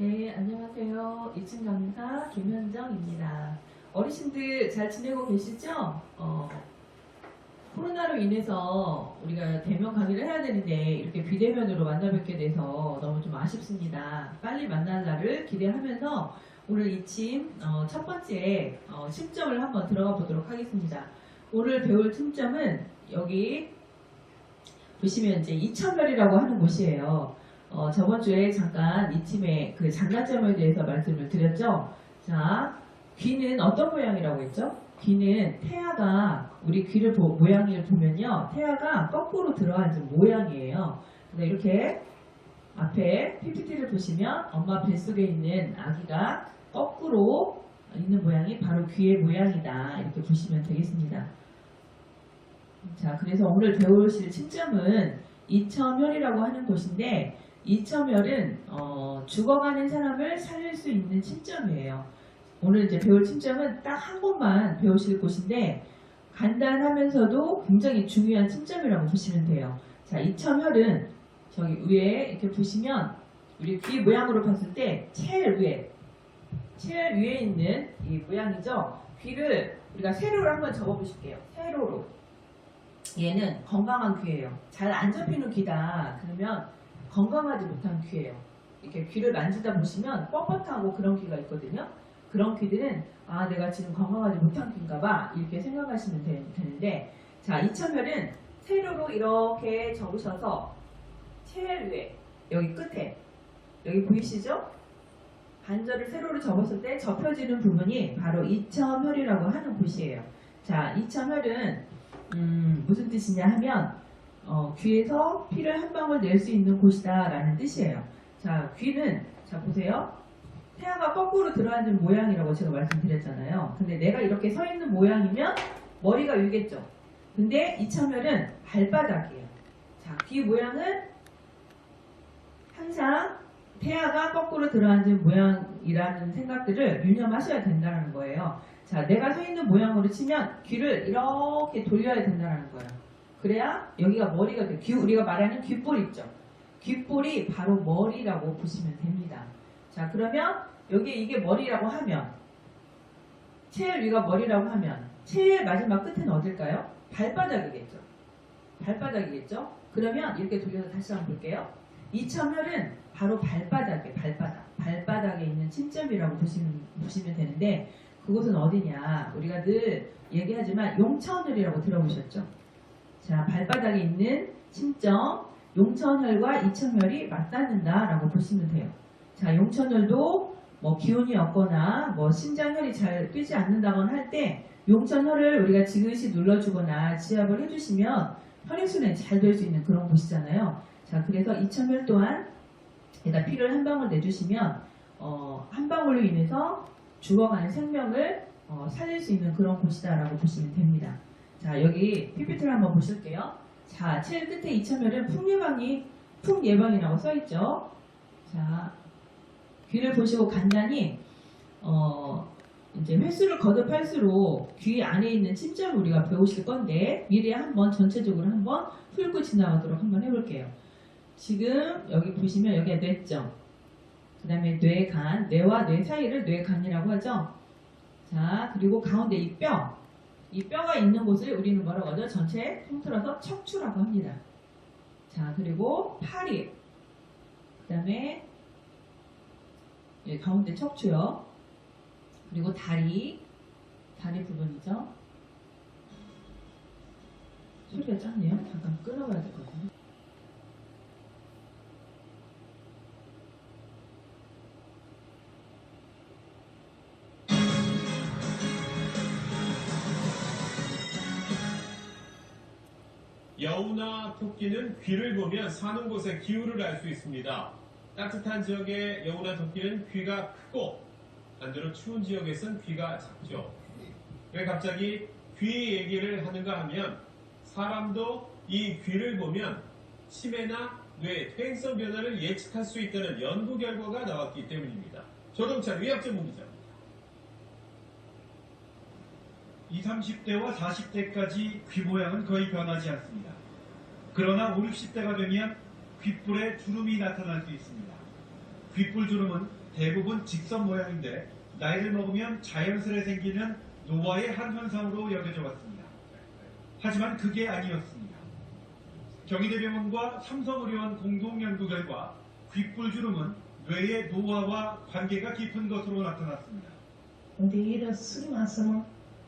네, 안녕하세요. 2층 강사 김현정입니다. 어르신들 잘 지내고 계시죠? 어, 코로나로 인해서 우리가 대면 강의를 해야 되는데 이렇게 비대면으로 만나 뵙게 돼서 너무 좀 아쉽습니다. 빨리 만날 날을 기대하면서 오늘 이침 어, 첫 번째 어, 침점을 한번 들어가 보도록 하겠습니다. 오늘 배울 침점은 여기 보시면 이제 이천별이라고 하는 곳이에요. 어, 저번 주에 잠깐 이 팀의 그 장단점에 대해서 말씀을 드렸죠. 자, 귀는 어떤 모양이라고 했죠? 귀는 태아가 우리 귀를 보- 모양을 보면요, 태아가 거꾸로 들어앉은 모양이에요. 이렇게 앞에 PPT를 보시면 엄마 뱃속에 있는 아기가 거꾸로 있는 모양이 바로 귀의 모양이다. 이렇게 보시면 되겠습니다. 자, 그래서 오늘 배우실 침점은 이첨혈이라고 하는 곳인데 이첨혈은 어, 죽어가는 사람을 살릴 수 있는 침점이에요. 오늘 이제 배울 침점은 딱 한 곳만 배우실 곳인데 간단하면서도 굉장히 중요한 침점이라고 보시면 돼요. 자, 이첨혈은 저기 위에 이렇게 보시면 우리 귀 모양으로 봤을 때 제일 위에 제일 위에 있는 이 모양이죠. 귀를 우리가 세로로 한번 접어보실게요. 세로로. 얘는 건강한 귀예요. 잘 안 접히는 귀다. 그러면 건강하지 못한 귀예요. 이렇게 귀를 만지다 보시면 뻣뻣하고 그런 귀가 있거든요. 그런 귀들은 아 내가 지금 건강하지 못한 귀인가 봐 이렇게 생각하시면 되, 는데 자 이천혈은 세로로 이렇게 접으셔서 제일 위에 여기 끝에 여기 보이시죠? 관절을 세로로 접었을 때 접혀지는 부분이 바로 이천혈이라고 하는 곳이에요. 자 이천혈은 음, 무슨 뜻이냐 하면 어, 귀에서 피를 한 방울 낼 수 있는 곳이다라는 뜻이에요. 자, 귀는 자 보세요. 태아가 거꾸로 들어앉은 모양이라고 제가 말씀드렸잖아요. 근데 내가 이렇게 서 있는 모양이면 머리가 위겠죠. 근데 이참멸은 발바닥이에요. 자, 귀 모양은 항상 태아가 거꾸로 들어앉은 모양이라는 생각들을 유념하셔야 된다는 거예요. 자, 내가 서 있는 모양으로 치면 귀를 이렇게 돌려야 된다는 거예요. 그래야 여기가 머리가 돼. 귀, 우리가 말하는 귓볼 있죠. 귓볼이 바로 머리라고 보시면 됩니다. 자, 그러면 여기 이게 머리라고 하면 제일 위가 머리라고 하면 제일 마지막 끝은 어딜까요? 발바닥이겠죠. 발바닥이겠죠. 그러면 이렇게 돌려서 다시 한번 볼게요. 이천혈은 바로 발바닥에 발바닥 발바닥에 있는 침점이라고 보시면 보시면 되는데 그곳은 어디냐? 우리가 늘 얘기하지만 용천혈이라고 들어보셨죠? 자, 발바닥에 있는 침점, 용천혈과 이천혈이 맞닿는다라고 보시면 돼요. 자, 용천혈도 뭐 기운이 없거나 뭐 심장혈이 잘 뛰지 않는다거나 할 때 용천혈을 우리가 지그시 눌러주거나 지압을 해주시면 혈액순환이 잘 될 수 있는 그런 곳이잖아요. 자, 그래서 이천혈 또한 일단 피를 한 방울 내주시면 어, 한 방울로 인해서 죽어가는 생명을 어, 살릴 수 있는 그런 곳이다라고 보시면 됩니다. 자, 여기 PPT를 한번 보실게요. 자, 제일 끝에 이천멸은 풍예방이, 풍예방이라고 써있죠. 자, 귀를 보시고 간단히, 어, 이제 횟수를 거듭할수록 귀 안에 있는 침점을 우리가 배우실 건데, 미리 한번 전체적으로 한번 풀고 지나가도록 한번 해볼게요. 지금 여기 보시면 여기가 뇌점, 그 다음에 뇌간, 뇌와 뇌 사이를 뇌간이라고 하죠. 자, 그리고 가운데 이 뼈, 이 뼈가 있는 곳을 우리는 뭐라고 하죠? 전체 통틀어서 척추라고 합니다. 자, 그리고 팔이, 그 다음에 가운데 척추요. 그리고 다리, 다리 부분이죠. 소리가 작네요. 잠깐 끊어봐야 될 것 같아요. 여우나 토끼는 귀를 보면 사는 곳의 기후를 알 수 있습니다. 따뜻한 지역의 여우나 토끼는 귀가 크고 반대로 추운 지역에선 귀가 작죠. 왜 갑자기 귀 얘기를 하는가 하면 사람도 이 귀를 보면 치매나 뇌 퇴행성 변화를 예측할 수 있다는 연구 결과가 나왔기 때문입니다. 조동찬 의학 전문 기자입니다. 20, 30대와 40대까지 귀 모양은 거의 변하지 않습니다. 그러나 5, 60대가 되면 귓불에 주름이 나타날 수 있습니다. 귓불 주름은 대부분 직선 모양인데 나이를 먹으면 자연스레 생기는 노화의 한 현상으로 여겨져 왔습니다. 하지만 그게 아니었습니다. 경희대병원과 삼성의료원 공동 연구 결과 귓불 주름은 뇌의 노화와 관계가 깊은 것으로 나타났습니다. 근데 이런 술이 마시면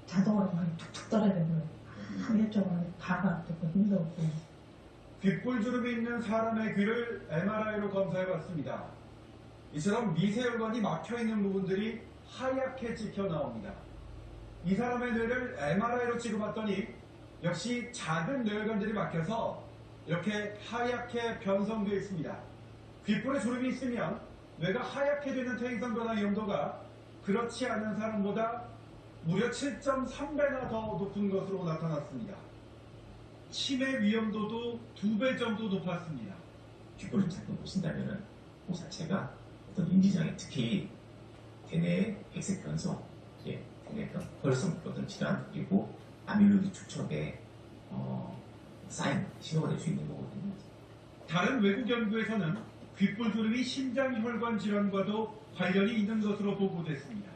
자동으로 막 툭툭 떨어져버려. 아, 이쪽은 가가 아프고 힘들고. 귓불주름이 있는 사람의 귀를 MRI로 검사해봤습니다. 이처럼 미세혈관이 막혀있는 부분들이 하얗게 찍혀 나옵니다. 이 사람의 뇌를 MRI로 찍어봤더니 역시 작은 뇌혈관들이 막혀서 이렇게 하얗게 변성되어 있습니다. 귓불에 주름이 있으면 뇌가 하얗게 되는 퇴행성 변화 위험도가 그렇지 않은 사람보다 무려 7.3배나 더 높은 것으로 나타났습니다. 치매 위험도도 두 배 정도 높았습니다. 귓볼을 자꾸 보신다면은 그 자체가 어떤 인지장애 특히 대뇌 백색 변성, 예, 대뇌 변 혈성 어떤 질환 그리고 아밀로이드 축적에 어, 사인 신호가 될 수 있는 거거든요. 다른 외국 연구에서는 귓불주름이 심장혈관 질환과도 관련이 있는 것으로 보고됐습니다.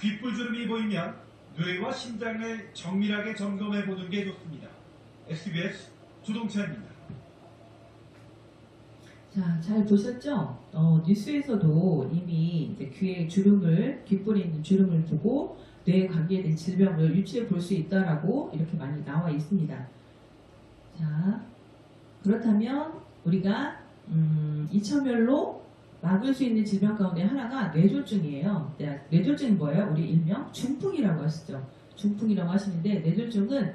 귓불주름이 보이면 뇌와 심장을 정밀하게 점검해 보는 게 좋습니다. SBS 주동찬입니다. 자, 잘 보셨죠? 어, 뉴스에서도 이미 이제 귀에 주름을, 귓불에 있는 주름을 보고 뇌에 관계된 질병을 유추해 볼 수 있다라고 이렇게 많이 나와 있습니다. 자, 그렇다면 우리가 음, 이천멸로 막을 수 있는 질병 가운데 하나가 뇌졸중이에요. 네, 뇌졸중이 뭐예요? 우리 일명 중풍이라고 하시죠. 중풍이라고 하시는데 뇌졸중은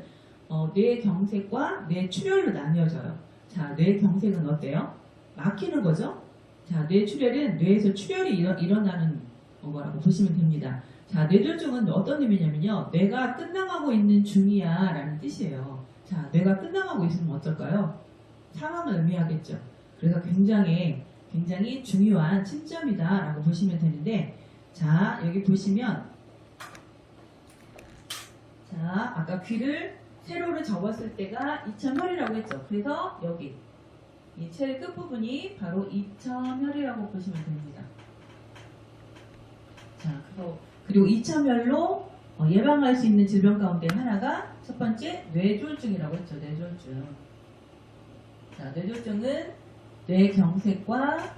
어, 뇌경색과 뇌출혈로 나뉘어져요. 자, 뇌경색은 어때요? 막히는 거죠. 자, 뇌출혈은 뇌에서 출혈이 일어, 일어나는 거라고 보시면 됩니다. 자, 뇌졸중은 어떤 의미냐면요. 뇌가 끝나가고 있는 중이야 라는 뜻이에요. 자, 뇌가 끝나가고 있으면 어떨까요? 사망을 의미하겠죠. 그래서 굉장히, 굉장히 중요한 침점이다 라고 보시면 되는데, 자, 여기 보시면, 자, 아까 귀를 세로로 접었을 때가 2,000혈이라고 했죠. 그래서 여기, 이 첼 끝부분이 바로 2,000혈이라고 보시면 됩니다. 자, 그리고, 그리고 2,000혈로 어, 예방할 수 있는 질병 가운데 하나가 첫 번째 뇌졸중이라고 했죠. 뇌졸중. 자, 뇌졸중은 뇌경색과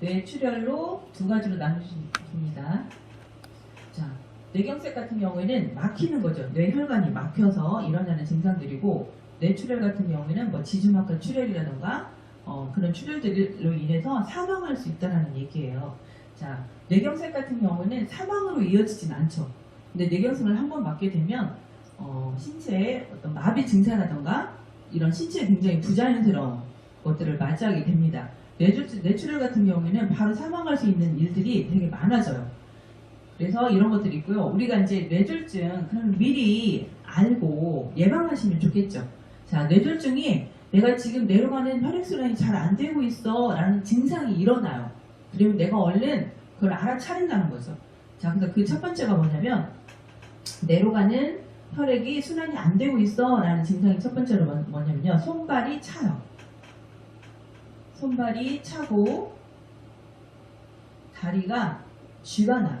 뇌출혈로 두 가지로 나누십니다. 자, 뇌경색 같은 경우에는 막히는 거죠. 뇌혈관이 막혀서 일어나는 증상들이고 뇌출혈 같은 경우에는 뭐 지주막과 출혈이라던가 어, 그런 출혈들로 인해서 사망할 수 있다는 얘기예요. 자, 뇌경색 같은 경우는 사망으로 이어지진 않죠. 근데 뇌경색을 한번 맞게 되면 어, 신체에 어떤 마비 증세라던가 이런 신체에 굉장히 부자연스러운 것들을 맞이하게 됩니다. 뇌출, 뇌출혈 같은 경우에는 바로 사망할 수 있는 일들이 되게 많아져요. 그래서 이런 것들이 있고요. 우리가 이제 뇌졸중 그럼 미리 알고 예방하시면 좋겠죠. 자, 뇌졸중이 내가 지금 내려가는 혈액순환이 잘 안 되고 있어 라는 증상이 일어나요. 그러면 내가 얼른 그걸 알아차린다는 거죠. 자, 그래서 그 첫 번째가 뭐냐면 내려가는 혈액이 순환이 안 되고 있어 라는 증상이 첫 번째로 뭐- 뭐냐면요. 손발이 차요. 손발이 차고 다리가 쥐가 나요.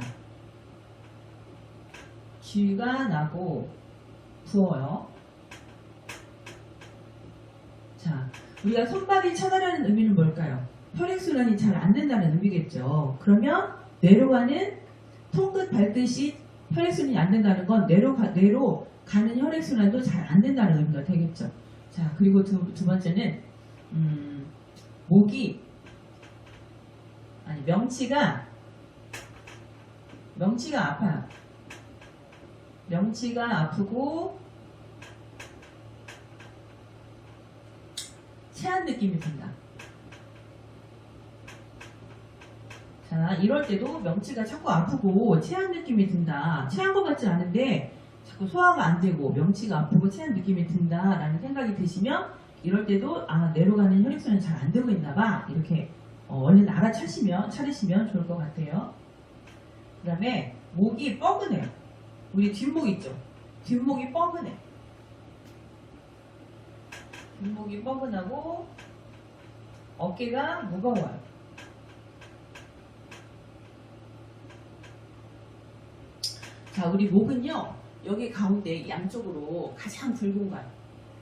쥐가 나고 부어요. 자, 우리가 손발이 차다라는 의미는 뭘까요? 혈액순환이 잘 안 된다는 의미겠죠. 그러면 뇌로 가는 통끝 밟듯이 혈액순환이 안 된다는 건 뇌로, 가, 뇌로 가는 혈액순환도 잘 안 된다는 의미가 되겠죠. 자, 그리고 두, 두 번째는, 음, 목이, 아니, 명치가, 명치가 아파요. 명치가 아프고, 체한 느낌이 든다. 자, 이럴 때도 명치가 자꾸 아프고 체한 느낌이 든다. 체한 것 같지 않은데 자꾸 소화가 안 되고 명치가 아프고 체한 느낌이 든다라는 생각이 드시면 이럴 때도 아 뇌로 가는 혈액순환이 잘 안 되고 있나 봐. 이렇게 어, 얼른 알아차시면 차리시면 좋을 것 같아요. 그 다음에 목이 뻐근해요. 우리 뒷목 있죠. 뒷목이 뻐근해. 뒷목이 뻐근하고 어깨가 무거워요. 자, 우리 목은요, 여기 가운데 양쪽으로 가장 붉은 관,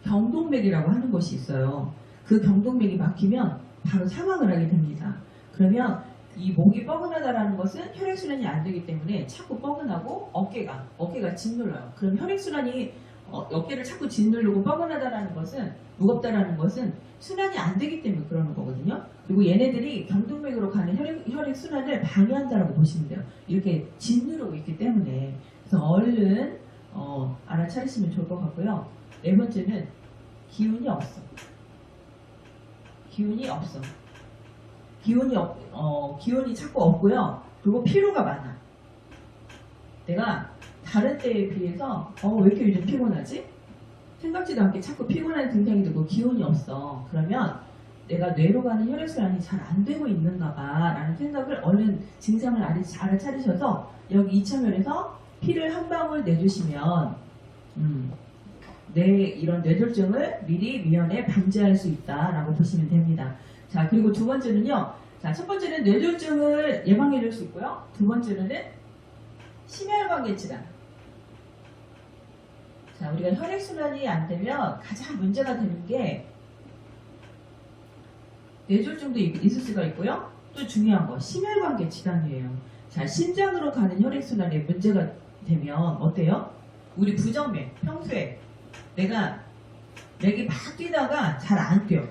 경동맥이라고 하는 것이 있어요. 그 경동맥이 막히면 바로 사망을 하게 됩니다. 그러면 이 목이 뻐근하다라는 것은 혈액순환이 안 되기 때문에 자꾸 뻐근하고 어깨가, 어깨가 짓눌러요. 그럼 혈액순환이 어, 어깨를 자꾸 짓누르고 뻐근하다라는 것은 무겁다라는 것은 순환이 안 되기 때문에 그러는 거거든요. 그리고 얘네들이 경동맥으로 가는 혈액, 혈액 순환을 방해한다라고 보시면 돼요. 이렇게 짓누르고 있기 때문에 그래서 얼른 어, 알아차리시면 좋을 것 같고요. 네 번째는 기운이 없어. 기운이 없어. 기운이 없, 어, 기운이 자꾸 없고요. 그리고 피로가 많아. 내가 다른 때에 비해서 어, 왜 이렇게 요즘 피곤하지? 생각지도 않게 자꾸 피곤한 증상이 들고 기운이 없어. 그러면 내가 뇌로 가는 혈액순환이 잘 안 되고 있는가 봐 라는 생각을 얼른 증상을 알아- 알아차리셔서 여기 이차면에서 피를 한 방울 내주시면 음, 뇌 이런 뇌졸중을 미리 미연에 방지할 수 있다라고 보시면 됩니다. 자 그리고 두 번째는요. 자 첫 번째는 뇌졸중을 예방해 줄 수 있고요. 두 번째는 심혈관계 질환. 자 우리가 혈액순환이 안 되면 가장 문제가 되는 게 뇌졸중도 있- 있을 수가 있고요. 또 중요한 거 심혈관계 질환이에요. 자 심장으로 가는 혈액순환에 문제가 되면 어때요? 우리 부정맥 평소에 내가 맥이 막 뛰다가 잘 안 뛰어.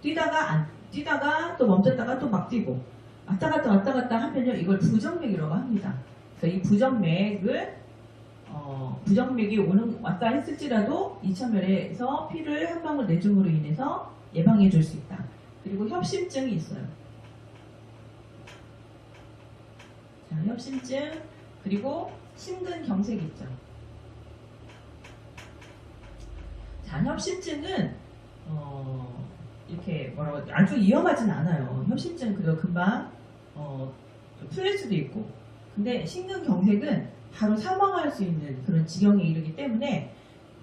뛰다가 안 뛰다가 또 멈췄다가 또 막 뛰고 왔다 갔다 왔다 갔다 하면요 이걸 부정맥이라고 합니다. 그래서 이 부정맥을 어, 부정맥이 오는 왔다 했을지라도 이천멸에서 피를 한 방울 내줌으로 인해서 예방해 줄 수 있다. 그리고 협심증이 있어요. 자, 협심증 그리고 심근경색이 있죠. 자, 협심증은 어, 이렇게 뭐라고? 아주 위험하진 않아요. 협심증 그래도 금방 어, 좀 풀릴 수도 있고. 근데 심근경색은 바로 사망할 수 있는 그런 지경에 이르기 때문에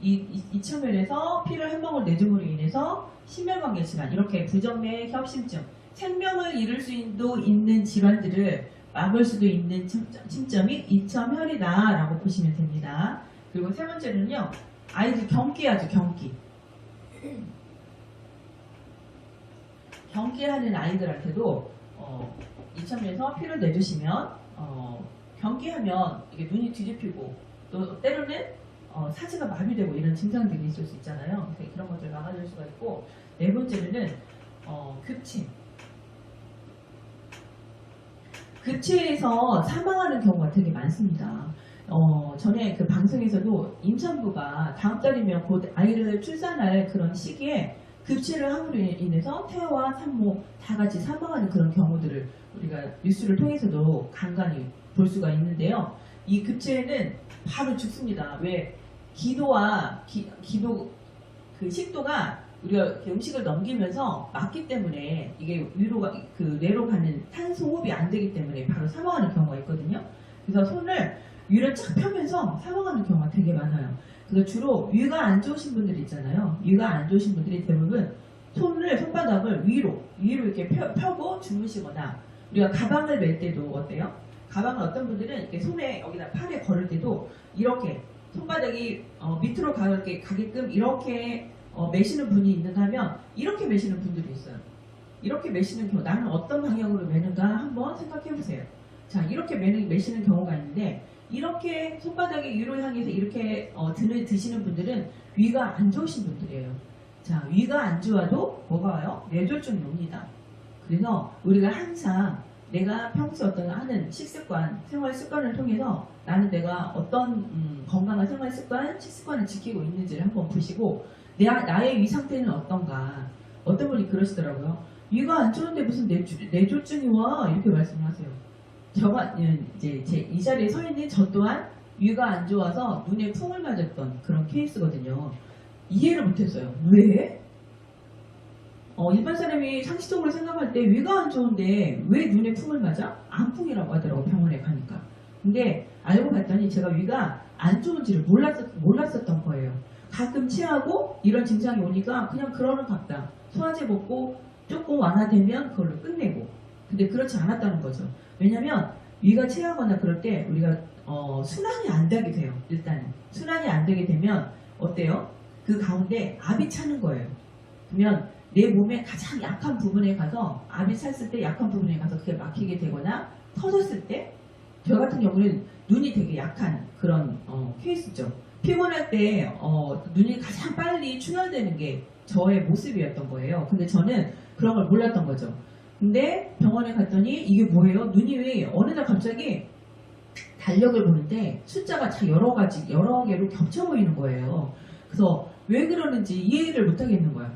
이, 이, 이차면에서 피를 한 방울 내줌으로 인해서 심혈관계 질환, 이렇게 부정맥 협심증, 생명을 잃을 수도 있는 질환들을 막을 수도 있는 침점, 침점이 이첨혈이다라고 보시면 됩니다. 그리고 세 번째는요, 아이들 경기하죠, 경기. 경기하는 아이들한테도 어, 이첨에서 피를 내주시면 어, 경기하면 이게 눈이 뒤집히고 또 때로는 어, 사지가 마비되고 이런 증상들이 있을 수 있잖아요. 그런 것들 막아줄 수가 있고 네 번째는 어, 급침. 급체에서 사망하는 경우가 되게 많습니다. 어, 전에 그 방송에서도 임산부가 다음 달이면 곧 아이를 출산할 그런 시기에 급체를 함으로 인해서 태아와 산모 다 같이 사망하는 그런 경우들을 우리가 뉴스를 통해서도 간간히 볼 수가 있는데요. 이 급체는 바로 죽습니다. 왜 기도와 기, 기도 그 식도가 우리가 음식을 넘기면서 막기 때문에 이게 위로가 그 뇌로 가는 탄소 호흡이 안 되기 때문에 바로 사망하는 경우가 있거든요. 그래서 손을 위를 쫙 펴면서 사망하는 경우가 되게 많아요. 그래서 주로 위가 안 좋으신 분들 있잖아요. 위가 안 좋으신 분들이 대부분 손을 손바닥을 위로 위로 이렇게 펴, 펴고 주무시거나 우리가 가방을 멜 때도 어때요? 가방을 어떤 분들은 이렇게 손에 여기다 팔에 걸을 때도 이렇게 손바닥이 어, 밑으로 가게, 가게끔 이렇게 어, 매시는 분이 있는가 하면 이렇게 매시는 분들이 있어요. 이렇게 매시는 경우 나는 어떤 방향으로 매는가 한번 생각해 보세요. 자 이렇게 매는, 매시는 경우가 있는데 이렇게 손바닥이 위로 향해서 이렇게 어, 드는, 드시는 분들은 위가 안 좋으신 분들이에요. 자 위가 안 좋아도 뭐가 와요? 뇌졸중이 옵니다. 그래서 우리가 항상 내가 평소 어떤 하는 식습관, 생활 습관을 통해서 나는 내가 어떤 음, 건강한 생활 습관, 식습관을 지키고 있는지를 한번 보시고 내, 나의 위 상태는 어떤가. 어떤 분이 그러시더라고요. 위가 안 좋은데 무슨 뇌조, 뇌졸중이 와 이렇게 말씀하세요. 저가 음, 이제 제 이 자리에 서 있는 저 또한 위가 안 좋아서 눈에 풍을 맞았던 그런 케이스거든요. 이해를 못했어요. 왜? 어, 일반 사람이 상식적으로 생각할 때 위가 안 좋은데 왜 눈에 풍을 맞아? 안풍이라고 하더라고 병원에 가니까. 근데 알고 봤더니 제가 위가 안 좋은지를 몰랐었, 몰랐었던 거예요. 가끔 체하고 이런 증상이 오니까 그냥 그러는 갑다. 소화제 먹고 조금 완화되면 그걸로 끝내고 근데 그렇지 않았다는 거죠. 왜냐면 위가 체하거나 그럴 때 우리가 어, 순환이 안 되게 돼요. 일단은 순환이 안 되게 되면 어때요? 그 가운데 압이 차는 거예요. 그러면 내 몸의 가장 약한 부분에 가서 압이 찼을 때 약한 부분에 가서 그게 막히게 되거나 터졌을 때 저 같은 경우는 눈이 되게 약한 그런 어, 케이스죠. 피곤할 때 어, 눈이 가장 빨리 충혈되는 게 저의 모습이었던 거예요. 근데 저는 그런 걸 몰랐던 거죠. 근데 병원에 갔더니 이게 뭐예요? 눈이 왜 어느 날 갑자기 달력을 보는데 숫자가 다 여러 가지 여러 개로 겹쳐 보이는 거예요. 그래서 왜 그러는지 이해를 못 하겠는 거야.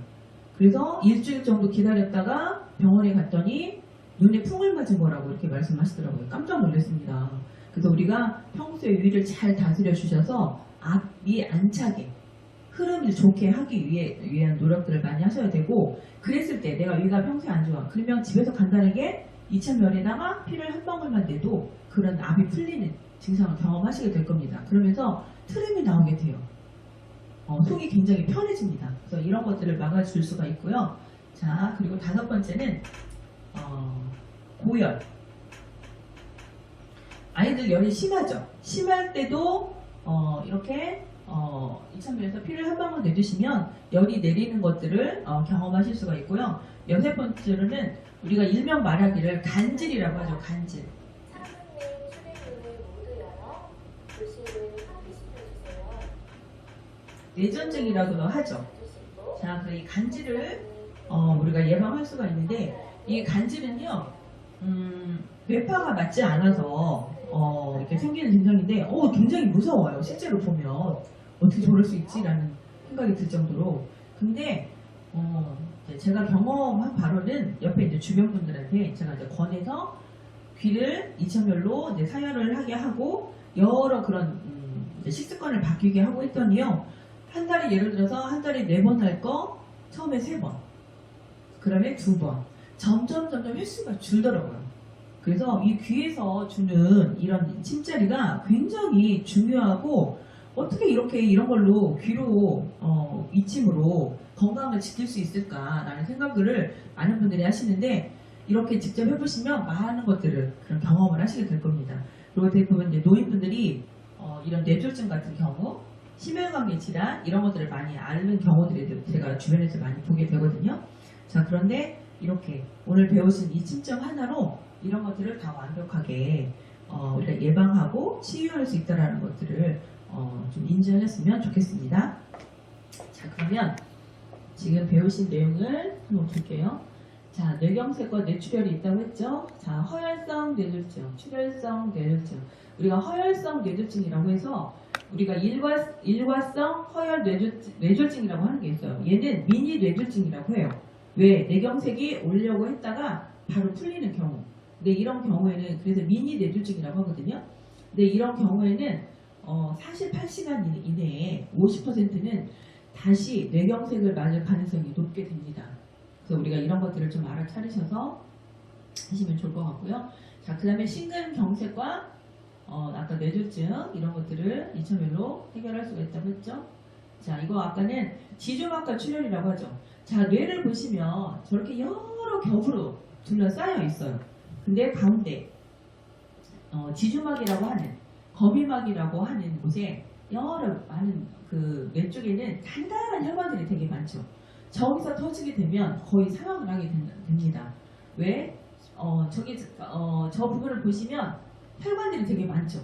그래서 일주일 정도 기다렸다가 병원에 갔더니 눈에 풍을 맞은 거라고 이렇게 말씀하시더라고요. 깜짝 놀랐습니다. 그래서 우리가 평소에 위를 잘 다스려 주셔서 앞이 안 차게 흐름을 좋게 하기 위해 위한 노력들을 많이 하셔야 되고 그랬을 때 내가 위가 평소에 안 좋아. 그러면 집에서 간단하게 이천면에다가 피를 한 방울만 내도 그런 압이 풀리는 증상을 경험하시게 될 겁니다. 그러면서 트림이 나오게 돼요. 어, 속이 굉장히 편해집니다. 그래서 이런 것들을 막아줄 수가 있고요. 자, 그리고 다섯 번째는 어, 고열. 아이들 열이 심하죠. 심할 때도 어, 이렇게 어, 이천면에서 피를 한 방울 내주시면 열이 내리는 것들을 어, 경험하실 수가 있고요. 여섯 번째로는 우리가 일명 말하기를 간질이라고 하죠. 간질. 내전증이라고도 하죠. 자, 그이 간질을 어, 우리가 예방할 수가 있는데 이 간질은요, 음, 뇌파가 맞지 않아서 어, 이렇게 생기는 증상인데, 어, 굉장히 무서워요. 실제로 보면 어떻게 저럴 수 있지라는 생각이 들 정도로. 근데 어, 제가 경험한 바로는 옆에 이제 주변 분들한테 제가 이제 권해서 귀를 이천별로 이제 사열을 하게 하고 여러 그런 음, 식습관을 바뀌게 하고 했더니요. 한 달에 예를 들어서 한 달에 네 번 할 거 처음에 세 번, 그다음에 두 번. 점점 점점 횟수가 줄더라고요. 그래서 이 귀에서 주는 이런 침자리가 굉장히 중요하고 어떻게 이렇게 이런 걸로 귀로 어, 이침으로 건강을 지킬 수 있을까라는 생각을 많은 분들이 하시는데 이렇게 직접 해보시면 많은 것들을 그런 경험을 하시게 될 겁니다. 그리고 대부분 이제 노인분들이 어, 이런 뇌졸중 같은 경우 심혈관계 질환 이런 것들을 많이 앓는 경우들이 제가 주변에서 많이 보게 되거든요. 자 그런데 이렇게 오늘 배우신 이 침점 하나로 이런 것들을 다 완벽하게 어, 우리가 예방하고 치유할 수 있다라는 것들을 어, 좀 인지하셨으면 좋겠습니다. 자 그러면 지금 배우신 내용을 한번 볼게요. 자 뇌경색과 뇌출혈이 있다고 했죠. 자 허혈성 뇌졸중, 출혈성 뇌졸중. 우리가 허혈성 뇌졸중이라고 해서 우리가 일과, 일과성 허혈 뇌졸, 뇌졸중이라고 하는 게 있어요. 얘는 미니 뇌졸중이라고 해요. 왜? 뇌경색이 오려고 했다가 바로 풀리는 경우. 근데 이런 경우에는 그래서 미니 뇌졸중이라고 하거든요. 근데 이런 경우에는 어, 48시간 이내에 50%는 다시 뇌경색을 맞을 가능성이 높게 됩니다. 그래서 우리가 이런 것들을 좀 알아차리셔서 하시면 좋을 것 같고요. 자, 그 다음에 심근경색과 어, 아까 뇌졸중 이런 것들을 이천별로 해결할 수가 있다고 했죠. 자, 이거 아까는 지주막과 출혈이라고 하죠. 자, 뇌를 보시면 저렇게 여러 겹으로 둘러싸여 있어요. 근데 가운데 어, 지주막이라고 하는 거미막이라고 하는 곳에 여러 많은 그 뇌쪽에는 단단한 혈관들이 되게 많죠. 저기서 터지게 되면 거의 사망을 하게 된- 됩니다. 왜? 어, 저기 어, 저 부분을 보시면 혈관들이 되게 많죠.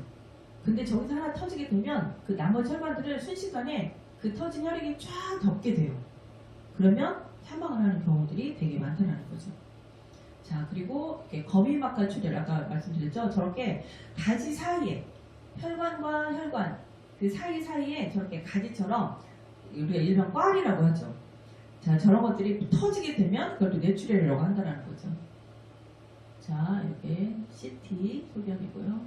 근데 저기서 하나 터지게 되면 그 나머지 혈관들을 순식간에 그 터진 혈액이 쫙 덮게 돼요. 그러면 사망을 하는 경우들이 되게 많다는 거죠. 자, 그리고 거미막과 출혈, 아까 말씀드렸죠? 저렇게 가지 사이에, 혈관과 혈관, 그 사이사이에 저렇게 가지처럼 우리가 일명 꽈리라고 하죠. 자, 저런 것들이 터지게 되면 그것도 뇌출혈이라고 한다는 거죠. 자, 이렇게 CT 소견이고요.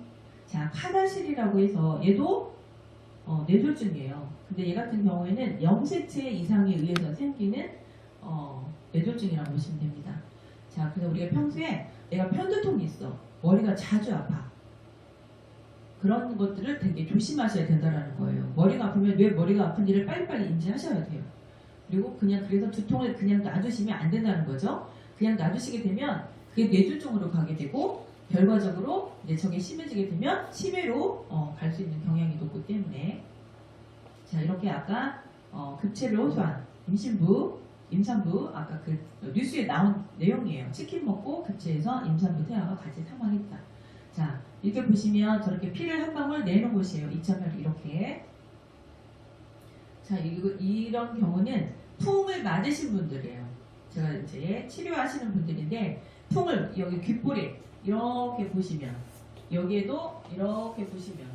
자, 카다실이라고 해서 얘도 어, 뇌졸중이에요. 근데 얘 같은 경우에는 염색체 이상에 의해서 생기는 어, 뇌졸중이라고 보시면 됩니다. 자, 그래서 우리가 평소에 내가 편두통이 있어. 머리가 자주 아파. 그런 것들을 되게 조심하셔야 된다는 거예요. 머리가 아프면 왜 머리가 아픈지를 빨리빨리 인지하셔야 돼요. 그리고 그냥 그래서 두통을 그냥 놔주시면 안 된다는 거죠. 그냥 놔두시게 되면 그게 뇌졸중으로 가게 되고 결과적으로 이제 저게 심해지게 되면 치매로 어, 갈 수 있는 경향이 높기 때문에 자 이렇게 아까 어, 급체를 호소한 임신부, 임산부 아까 그 뉴스에 나온 내용이에요. 치킨 먹고 급체해서 임산부 태아가 같이 사망했다. 자 이렇게 보시면 저렇게 피를 한 방울 내는 곳이에요. 2.1 이렇게. 자 이거 이런 경우는 풍을 맞으신 분들이에요. 제가 이제 치료하시는 분들인데 풍을 여기 귓볼에 이렇게 보시면 여기에도 이렇게 보시면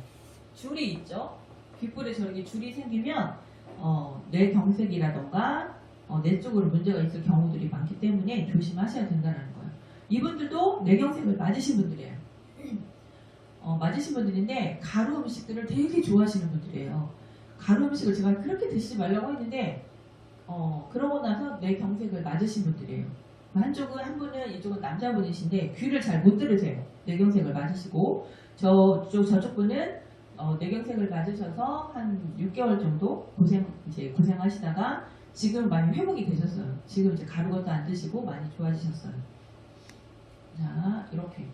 줄이 있죠. 귓볼에 저렇게 줄이 생기면 어, 뇌경색이라던가 어, 뇌 쪽으로 문제가 있을 경우들이 많기 때문에 조심하셔야 된다는 거예요. 이분들도 뇌경색을 맞으신 분들이에요. 어, 맞으신 분들인데 가루 음식들을 되게 좋아하시는 분들이에요. 가루 음식을 제가 그렇게 드시지 말라고 했는데 어, 그러고 나서 뇌경색을 맞으신 분들이에요. 한쪽은 한 분은 이쪽은 남자분이신데 귀를 잘 못 들으세요. 뇌경색을 맞으시고 저쪽 저쪽 분은 어, 뇌경색을 맞으셔서 한 6개월 정도 고생 이제 고생하시다가 지금 많이 회복이 되셨어요. 지금 이제 가루 것도 안 드시고 많이 좋아지셨어요. 자 이렇게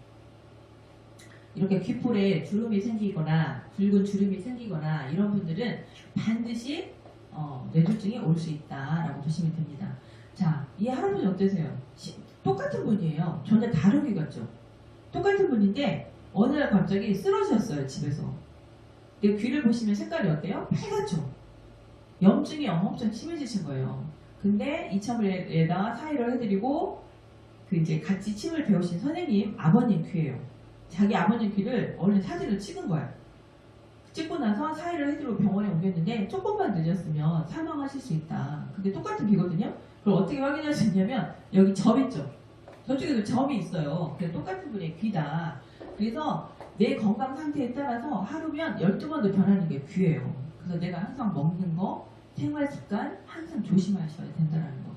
이렇게 귓볼에 주름이 생기거나 붉은 주름이 생기거나 이런 분들은 반드시 어, 뇌졸중이 올 수 있다라고 보시면 됩니다. 자, 이 할아버지 어떠세요? 시- 똑같은 분이에요. 전혀 다르게 같죠? 똑같은 분인데 어느 날 갑자기 쓰러졌어요 집에서. 근데 귀를 보시면 색깔이 어때요? 빨갛죠? 염증이 엄청 심해지신 거예요. 근데 이참에다가 사의를 해드리고 그 이제 같이 침을 배우신 선생님 아버님 귀예요. 자기 아버님 귀를 얼른 사진을 찍은 거예요. 찍고 나서 사의를 해드리고 병원에 옮겼는데 조금만 늦었으면 사망하실 수 있다. 근데 똑같은 귀거든요. 그걸 어떻게 확인할 수 있냐면 여기 점 있죠. 저쪽에도 점이 있어요. 똑같은 분의 귀다. 그래서 내 건강 상태에 따라서 하루면 12번도 변하는 게 귀예요. 그래서 내가 항상 먹는 거, 생활 습관 항상 조심하셔야 된다는 거.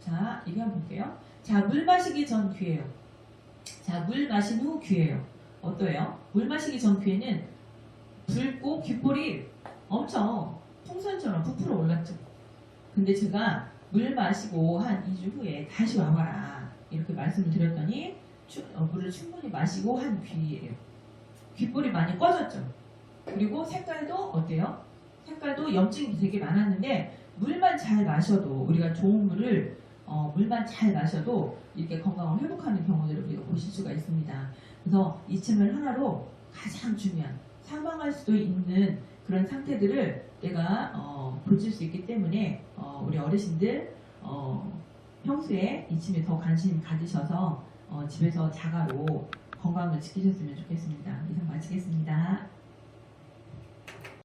자, 이게 한번 볼게요. 자, 물 마시기 전 귀예요. 자, 물 마신 후 귀예요. 어떠해요? 물 마시기 전 귀에는 붉고 귓볼이 엄청 풍선처럼 부풀어 올랐죠. 근데 제가 물 마시고 한 2주 후에 다시 와봐라. 이렇게 말씀을 드렸더니 추- 어, 물을 충분히 마시고 한 귀예요. 귓볼이 많이 꺼졌죠. 그리고 색깔도 어때요? 색깔도 염증이 되게 많았는데 물만 잘 마셔도 우리가 좋은 물을 어, 물만 잘 마셔도 이렇게 건강을 회복하는 경우들을 우리가 보실 수가 있습니다. 그래서 이침을 하나로 가장 중요한 사망할 수도 있는 그런 상태들을 내가 어, 고칠 수 있기 때문에 어, 우리 어르신들 어, 평소에 이침에 더 관심 가지셔서 어, 집에서 자가로 건강을 지키셨으면 좋겠습니다.